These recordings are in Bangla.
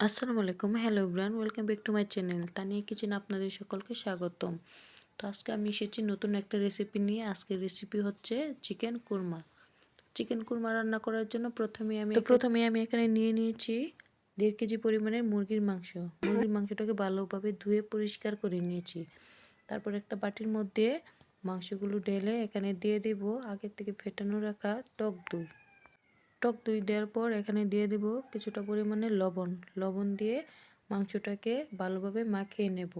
আসসালামু আলাইকুম। Hello everyone welcome back to my channel Tania kitchen আপনাদের সকলকে স্বাগতম। তো আজকে আমি এসেছি নতুন একটা রেসিপি নিয়ে। আজকের রেসিপি হচ্ছে চিকেন কুরমা চিকেন কুরমা রান্না করার জন্য প্রথমে আমি প্রথমে আমি এখানে নিয়ে নিয়েছি দেড় কেজি পরিমাণের মুরগির মাংস। মুরগির মাংসটাকে ভালোভাবে ধুয়ে পরিষ্কার করে নিয়েছি। তারপর একটা বাটির মধ্যে মাংসগুলো ঢেলে এখানে দিয়ে দেব। আগের থেকে ফেটানো রাখা টক দই। টক দই দেওয়ার পর এখানে দিয়ে দেব কিছুটা পরিমাণে লবণ। লবণ দিয়ে মাংসটাকে ভালোভাবে মাখিয়ে নেব।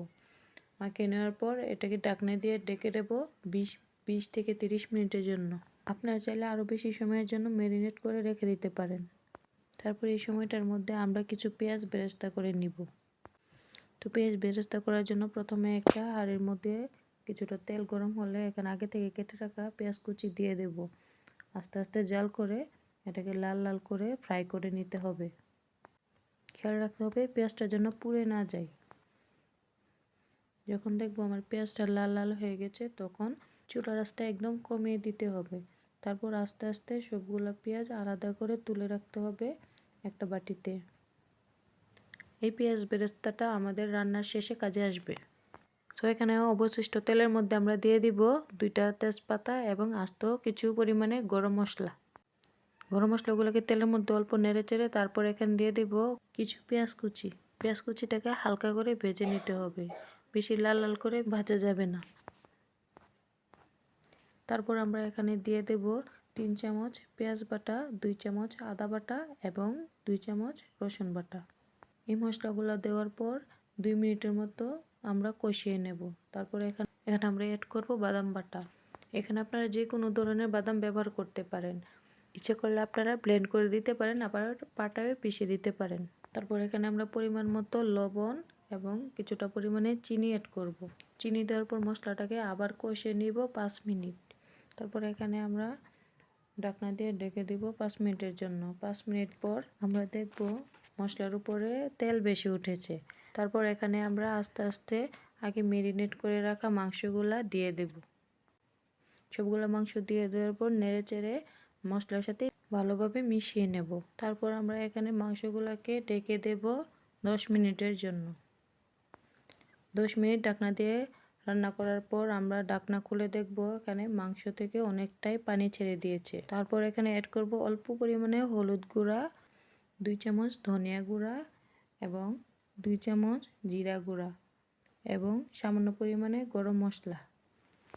মাখিয়ে নেওয়ার পর এটাকে ডাকনা দিয়ে ডেকে দেব বিশ বিশ থেকে তিরিশ মিনিটের জন্য। আপনারা চাইলে আরও বেশি সময়ের জন্য ম্যারিনেট করে রেখে দিতে পারেন। তারপর এই সময়টার মধ্যে আমরা কিছু পেঁয়াজ বেরেস্তা করে নিব। তো পেঁয়াজ বেরেস্তা করার জন্য প্রথমে একটা হাঁড়ির মধ্যে কিছুটা তেল গরম হলে এখানে আগে থেকে কেটে রাখা পেঁয়াজ কুচি দিয়ে দেব। আস্তে আস্তে জাল করে এটাকে লাল লাল করে ফ্রাই করে নিতে হবে। খেয়াল রাখতে হবে পেঁয়াজটা যেন পুড়ে না যায়। যখন দেখব আমার পেঁয়াজটা লাল লাল হয়ে গেছে, তখন চুলা রাসটা একদম কমিয়ে দিতে হবে। তারপর আস্তে আস্তে সবগুলো পেঁয়াজ আলাদা করে তুলে রাখতে হবে একটা বাটিতে। এই পেঁয়াজ বেরেস্তাটা আমাদের রান্নার শেষে কাজে আসবে। তো এখানে অবশিষ্ট তেলের মধ্যে আমরা দিয়ে দিব দুইটা তেজপাতা এবং আস্ত কিছু পরিমাণে গরম মশলা। গরম মশলাগুলোকে তেলের মধ্যে অল্প নেড়ে চেড়ে তারপর এখানে দিয়ে দেব কিছু পেঁয়াজ কুচি। পেঁয়াজ কুচিটাকে হালকা করে ভেজে নিতে হবে। বেশি লাল লাল করে ভাজা যাবে না। তারপর আমরা এখানে দিয়ে দেব তিন চামচ পেঁয়াজ বাটা, দুই চামচ আদা বাটা এবং দুই চামচ রসুন বাটা। এই মশলাগুলো দেওয়ার পর দুই মিনিটের মতো আমরা কষিয়ে নেব। তারপর এখানে এখানে আমরা অ্যাড করব বাদাম বাটা। এখানে আপনারা যে কোনো ধরনের বাদাম ব্যবহার করতে পারেন। ইচ্ছে করলে আপনারা ব্লেন্ড করে দিতে পারেন, আবার পাটায় পিষে দিতে পারেন। তারপর এখানে আমরা পরিমাণ মতো লবণ এবং কিছুটা পরিমাণে চিনি অ্যাড করব। চিনি দেওয়ার পর মশলাটাকে আবার কষে নিব পাঁচ মিনিট। তারপর এখানে আমরা ডাকনা দিয়ে ডেকে দিব পাঁচ মিনিটের জন্য। পাঁচ মিনিট পর আমরা দেখব মশলার উপরে তেল বেশি উঠেছে। তারপর এখানে আমরা আস্তে আস্তে আগে মেরিনেট করে রাখা মাংসগুলা দিয়ে দেব। সবগুলো মাংস দিয়ে দেওয়ার পর নেড়ে চেড়ে মশলার সাথে ভালোভাবে মিশিয়ে নেব। তারপর আমরা এখানে মাংসগুলোকে ডেকে দেব দশ মিনিটের জন্য। দশ মিনিট ঢাকনা দিয়ে রান্না করার পর আমরা ঢাকনা খুলে দেখব এখানে মাংস থেকে অনেকটাই পানি ছেড়ে দিয়েছে। তারপর এখানে অ্যাড করব অল্প পরিমাণে হলুদ গুঁড়া, দুই চামচ ধনিয়া গুঁড়া এবং দুই চামচ জিরা গুঁড়া এবং সামান্য পরিমাণে গরম মশলা।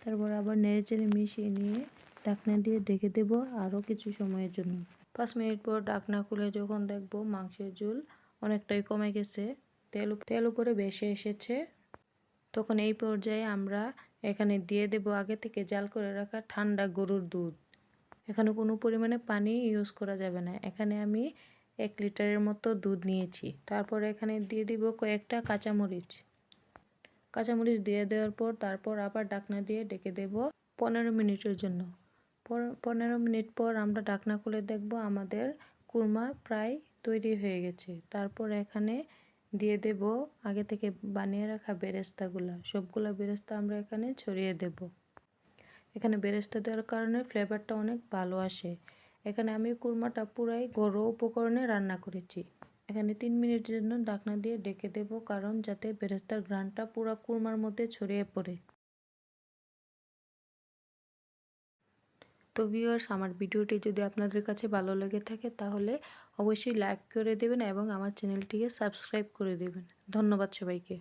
তারপর আবার নেড়ে চেড়ে মিশিয়ে নিয়ে ঢাকনা দিয়ে ঢেকে দেব আরও কিছু সময়ের জন্য। পাঁচ মিনিট পর ঢাকনা খুলে যখন দেখব মাংসের ঝোল অনেকটাই কমে গেছে, তেল তেল উপরে বেসে এসেছে, তখন এই পর্যায়ে আমরা এখানে দিয়ে দেব আগে থেকে জাল করে রাখা ঠান্ডা গরুর দুধ। এখানে কোনো পরিমাণে পানি ইউজ করা যাবে না। এখানে আমি এক লিটারের মতো দুধ নিয়েছি। তারপর এখানে দিয়ে দিব কয়েকটা কাঁচামরিচ। কাঁচামরিচ দিয়ে দেওয়ার পর তারপর আবার ডাকনা দিয়ে ডেকে দেব পনেরো মিনিটের জন্য। পনেরো মিনিট পর আমরা ঢাকনা খুলে দেখব আমাদের কুরমা প্রায় তৈরি হয়ে গেছে। তারপর এখানে দিয়ে দেব আগে থেকে বানিয়ে রাখা বেরেস্তাগুলো। সবগুলো বেরেস্তা আমরা এখানে ছড়িয়ে দেব। এখানে বেরেস্তা দেওয়ার কারণে ফ্লেভারটা অনেক ভালো আসে। এখানে আমি কুরমাটা পুরাই ঘরোয়া উপকরণে রান্না করেছি। এখানে তিন মিনিটের জন্য ঢাকনা দিয়ে ডেকে দেব কারণ যাতে বেরেস্তার ঘ্রানটা পুরো কুরমার মধ্যে ছড়িয়ে পড়ে। তো ভিউয়ার্স আমার ভিডিওটি যদি আপনাদের কাছে ভালো লেগে থাকে, তাহলে অবশ্যই লাইক করে দেবেন এবং আমার চ্যানেলটিকে সাবস্ক্রাইব করে দেবেন। ধন্যবাদ সবাইকে।